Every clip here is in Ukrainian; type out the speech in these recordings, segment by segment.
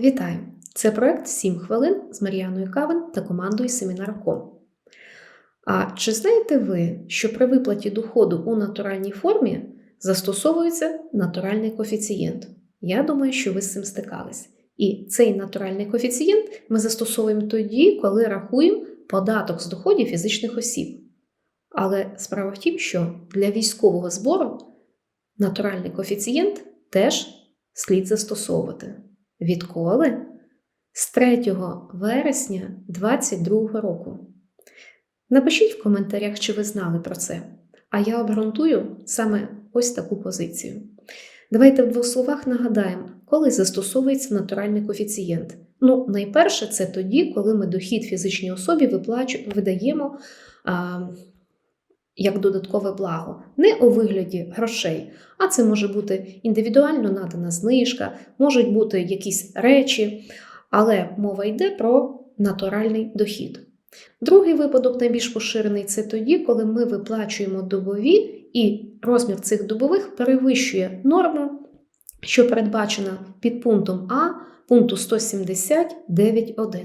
Вітаю! Це проект «7 хвилин з Мар'яною Кавен та командою Семінар.ком. А чи знаєте ви, що при виплаті доходу у натуральній формі застосовується натуральний коефіцієнт? Я думаю, що ви з цим стикались. І цей натуральний коефіцієнт ми застосовуємо тоді, коли рахуємо податок з доходів фізичних осіб. Але справа в тім, що для військового збору натуральний коефіцієнт теж слід застосовувати. Відколи? З 3 вересня 2022 року. Напишіть в коментарях, чи ви знали про це. А я обґрунтую саме ось таку позицію. Давайте в двох словах нагадаємо, коли застосовується натуральний коефіцієнт. Ну, найперше, це тоді, коли ми дохід фізичній особі виплачу, видаємо а, як додаткове благо, не у вигляді грошей, а це може бути індивідуально надана знижка, можуть бути якісь речі, але мова йде про натуральний дохід. Другий випадок, найбільш поширений, це тоді, коли ми виплачуємо добові, і розмір цих добових перевищує норму, що передбачена під пунктом А пункту 179.9.1.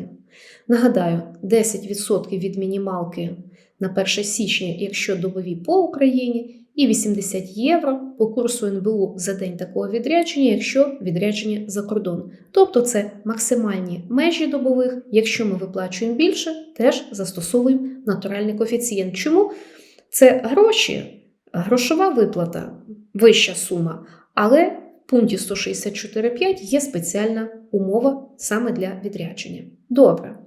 Нагадаю, 10% від мінімалки на 1 січня, якщо добові по Україні, і 80 євро по курсу НБУ за день такого відрядження, якщо відрядження за кордон. Тобто це максимальні межі добових. Якщо ми виплачуємо більше, теж застосовуємо натуральний коефіцієнт. Чому? Це гроші, грошова виплата, вища сума, але пункті 164.5 є спеціальна умова саме для відрядження. Добре.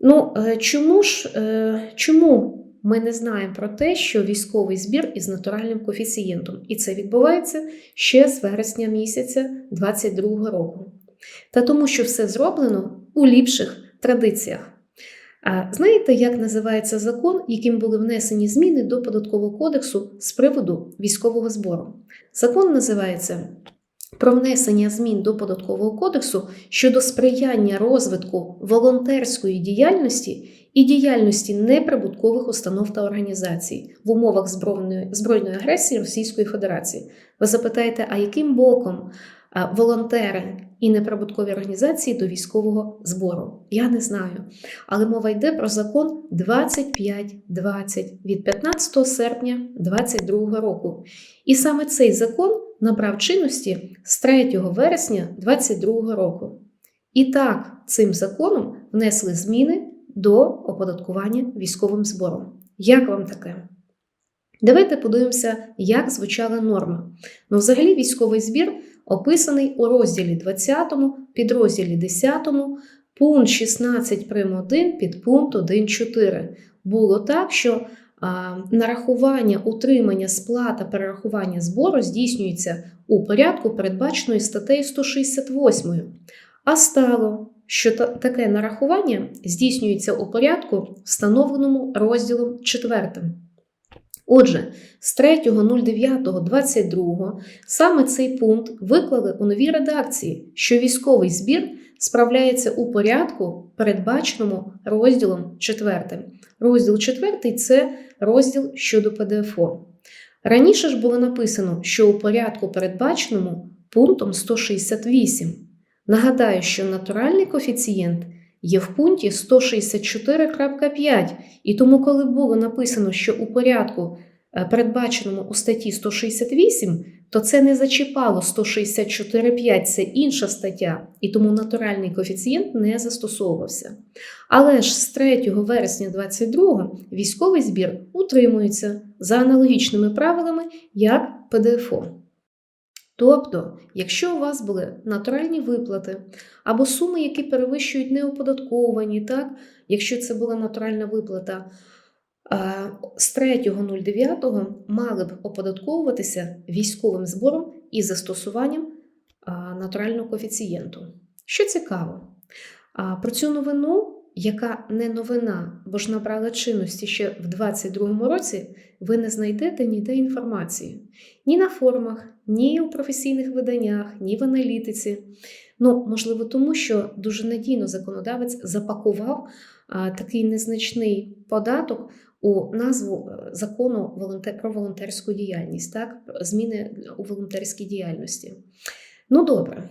Ну, чому ж чому ми не знаємо про те, що військовий збір із натуральним коефіцієнтом, і це відбувається ще з вересня місяця 2022 року. Та тому, що все зроблено у ліпших традиціях. А знаєте, як називається закон, яким були внесені зміни до податкового кодексу з приводу військового збору? Закон називається про внесення змін до податкового кодексу щодо сприяння розвитку волонтерської діяльності і діяльності неприбуткових установ та організацій в умовах збройної, збройної агресії Російської Федерації. Ви запитаєте, а яким боком волонтери і неприбуткові організації до військового збору? Я не знаю. Але мова йде про закон 2520 від 15 серпня 2022 року. І саме цей закон набрав чинності з 3 вересня 2022 року. І так, цим законом внесли зміни до оподаткування військовим збором. Як вам таке? Давайте подивимося, як звучала норма. Ну, взагалі, військовий збір описаний у розділі 20, підрозділі 10, пункт 16 прим. 1 під пункт 1.4. Було так, що а, нарахування, утримання, сплата, перерахування збору здійснюється у порядку, передбаченої статтею 168. А стало що таке нарахування здійснюється у порядку, встановленому розділом 4. Отже, з 3.09.22 саме цей пункт виклали у новій редакції, що військовий збір справляється у порядку, передбаченому розділом 4. Розділ 4 це розділ щодо ПДФО. Раніше ж було написано, що у порядку, передбаченому пунктом 168. Нагадаю, що натуральний коефіцієнт є в пункті 164.5, і тому, коли було написано, що у порядку, е, передбаченому у статті 168, то це не зачіпало 164.5, це інша стаття, і тому натуральний коефіцієнт не застосовувався. Але ж з 3 вересня 2022 військовий збір утримується за аналогічними правилами, як ПДФО. Тобто, якщо у вас були натуральні виплати або суми, які перевищують неоподатковані, так, якщо це була натуральна виплата, з 3.09 мали б оподатковуватися військовим збором і застосуванням натурального коефіцієнту. Що цікаво, про цю новину яка не новина, бо ж набрала чинності ще в 2022 році, ви не знайдете ніде інформації. Ні на форумах, ні у професійних виданнях, ні в аналітиці. Ну, можливо, тому що дуже надійно законодавець запакував а, такий незначний податок у назву е, закону про волонтерську діяльність, так, зміни у волонтерській діяльності. Ну, добре.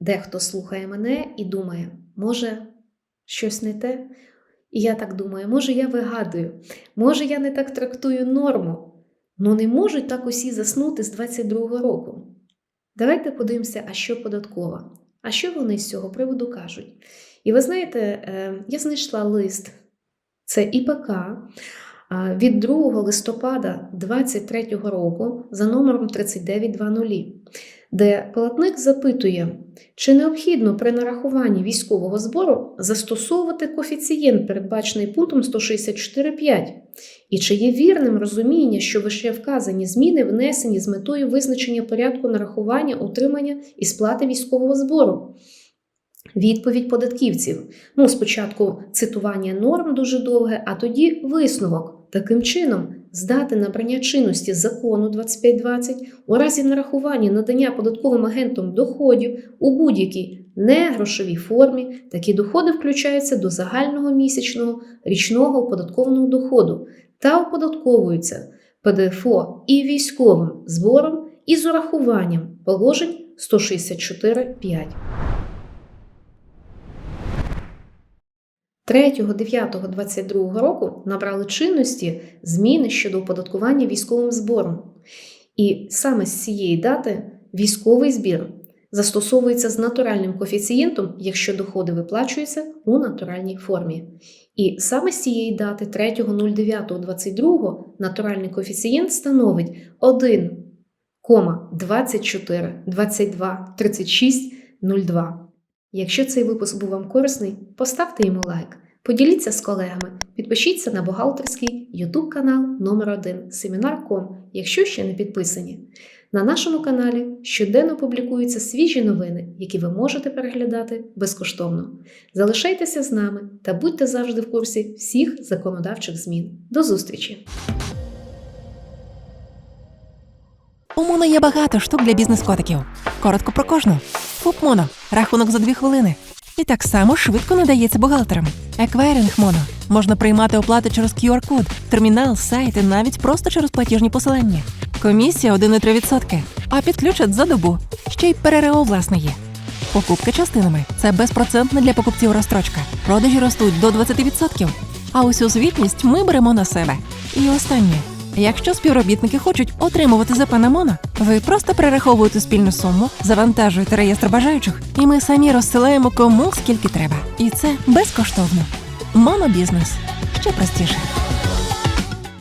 Дехто слухає мене і думає, може, щось не те? І я так думаю, може, я вигадую, може, я не так трактую норму. Ну не можуть так усі заснути з 22-го року. Давайте подивимося, а що податкова, а що вони з цього приводу кажуть. І ви знаєте, е, я знайшла лист, це ІПК від 2 листопада 2023 року за номером 3920, де платник запитує, чи необхідно при нарахуванні військового збору застосовувати коефіцієнт, передбачений пунктом 164.5, і чи є вірним розуміння, що вище вказані зміни внесені з метою визначення порядку нарахування, утримання і сплати військового збору. Відповідь податківців. Ну, спочатку цитування норм дуже довге, а тоді висновок. Таким чином, здати набрання чинності закону 2520 у разі нарахування надання податковим агентом доходів у будь-якій негрошовій формі, такі доходи включаються до загального місячного річного оподаткованого доходу та оподатковуються ПДФО і військовим збором із урахуванням положень 164.5. 3.9.22 року набрали чинності зміни щодо оподаткування військовим збором. І саме з цієї дати військовий збір застосовується з натуральним коефіцієнтом, якщо доходи виплачуються у натуральній формі. І саме з цієї дати 3.09.22 натуральний коефіцієнт становить 1,24, 22, 36, 02. Якщо цей випуск був вам корисний, поставте йому лайк, поділіться з колегами, підпишіться на бухгалтерський YouTube канал номер 1 Семінар.ком, якщо ще не підписані. На нашому каналі щоденно публікуються свіжі новини, які ви можете переглядати безкоштовно. Залишайтеся з нами та будьте завжди в курсі всіх законодавчих змін. До зустрічі! У Моно є багато штук для бізнес-котиків. Коротко про кожну. ФУП Моно. Рахунок за дві хвилини. І так само швидко надається бухгалтерам. Еквайринг Моно. Можна приймати оплати через QR-код, термінал, сайт і навіть просто через платіжні посилання. Комісія 1,3%, а підключать за добу. Ще й ПРРО власне є. Покупки частинами це безпроцентна для покупців розстрочка. Продажі ростуть до 20%. А усю звітність ми беремо на себе. І останнє. Якщо співробітники хочуть отримувати ЗП на Моно, ви просто перераховуєте спільну суму, завантажуєте реєстр бажаючих, і ми самі розсилаємо кому скільки треба. І це безкоштовно. Монобізнес ще простіше.